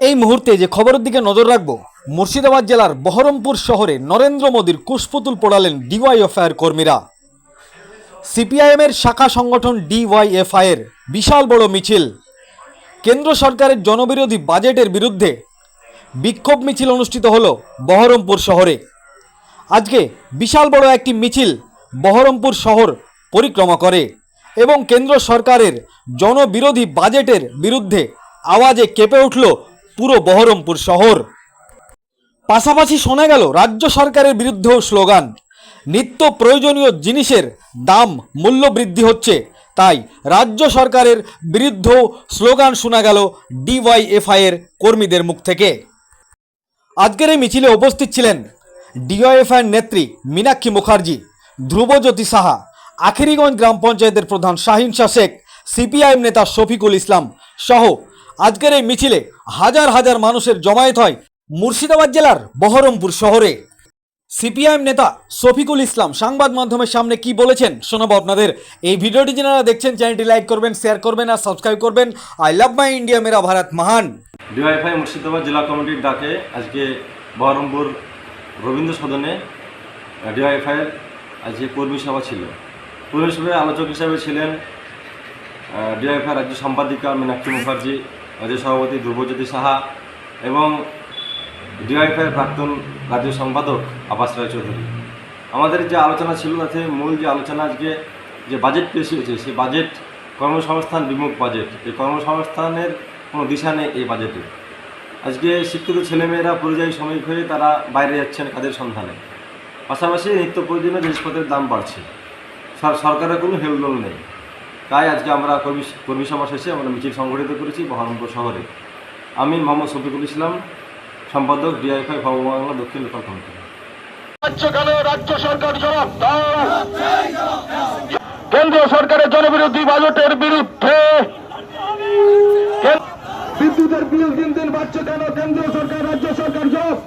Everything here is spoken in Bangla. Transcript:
এই মুহূর্তে যে খবরের দিকে নজর রাখব, মুর্শিদাবাদ জেলার বহরমপুর শহরে নরেন্দ্র মোদীর কুশপুতুল পোড়ালেন ডিওয়াইএফআইয়ের কর্মীরা। সিপিআইএমের শাখা সংগঠন ডিওয়াইএফআই এর বিশাল বড় মিছিল। কেন্দ্র সরকারের জনবিরোধী বাজেটের বিরুদ্ধে বিক্ষোভ মিছিল অনুষ্ঠিত হল বহরমপুর শহরে। আজকে বিশাল বড় একটি মিছিল বহরমপুর শহর পরিক্রমা করে এবং কেন্দ্র সরকারের জনবিরোধী বাজেটের বিরুদ্ধে আওয়াজে কেঁপে উঠল পুরো বহরমপুর শহর। পাশাপাশি শোনা গেল রাজ্য সরকারের বিরুদ্ধেও স্লোগান, নিত্য প্রয়োজনীয় জিনিসের দাম মূল্য বৃদ্ধি হচ্ছে, তাই রাজ্য সরকারের বিরুদ্ধেও স্লোগান শোনা গেল ডিওয়াইএফআই এর কর্মীদের মুখ থেকে। আজকের এই মিছিলে উপস্থিত ছিলেন ডিওএফআই নেত্রী মীনাক্ষী মুখার্জি, ধ্রুবজ্যোতি সাহা, আখেরিগঞ্জ গ্রাম পঞ্চায়েতের প্রধান শাহিন শাহ শেখ, সিপিআইএম নেতা শফিকুল ইসলাম সহ আজকের এই মিছিলে হাজার হাজার মানুষের জমায়েত হয় মুর্শিদাবাদ জেলার বহরমপুর শহরে। সিপিআইএম নেতা শফিকুল ইসলাম সংবাদ মাধ্যমের সামনে কি বলেছেন শোনাবো আপনাদের। এই ভিডিওটি যারা দেখছেন, চ্যানেলটি লাইক করবেন, শেয়ার করবেন আর সাবস্ক্রাইব করবেন। আই লাভ মাই ইন্ডিয়া, মেরা ভারত মহান। ডিওয়াইফাই মুর্শিদাবাদ জেলা কমিটির ডাকে আজকে বহরমপুর রবীন্দ্র সদনে ডিওয়াইফাইয়ের আজকে কর্মী সভা ছিল। কর্মী সভায় আলোচক হিসাবে ছিলেন ডিওয়াইফাই রাজ্য সম্পাদিকা মীনাক্ষী মুখার্জি রাজ্য সভাপতি ধ্রুবজ্যোতি সাহা এবং ডিওয়াইফাইয়ের প্রাক্তন রাজ্য সম্পাদক আবাস রায় চৌধুরী। আমাদের যে আলোচনা ছিল তাতে মূল যে আলোচনা আজকে যে বাজেট পেশ হয়েছে, সেই বাজেট কর্মসংস্থান বিমুখ বাজেট এই কর্মসংস্থানের কোনো দিশা নেই এই বাজেটে আজকে শিক্ষিত ছেলেমেয়েরা পরিযায়ী শ্রমিক হয়ে তারা বাইরে যাচ্ছেন কাজের সন্ধানে। পাশাপাশি নিত্য প্রয়োজনীয় জিনিসপত্রের দাম বাড়ছে। সরকারের কোনো হেলদোল নেই। তাই আজকে আমরা কর্মী কর্মী সভা শেষে আমরা মিছিল সংগঠিত করেছি বহরমপুর শহরে। আমি মোহাম্মদ শফিকুল ইসলাম সম্পাদক ডিআইফআই ভববাংলা দক্ষিণ লোকাল কমিটি। রাজ্য কেন রাজ্য সরকার জবাব দাও কেন্দ্র সরকারের জনবিরোধী বাজেটের বিরুদ্ধে বিদ্যুতের বিল দিন দিন বাড়ছে কেন? কেন্দ্রীয় সরকার রাজ্য সরকার জবাব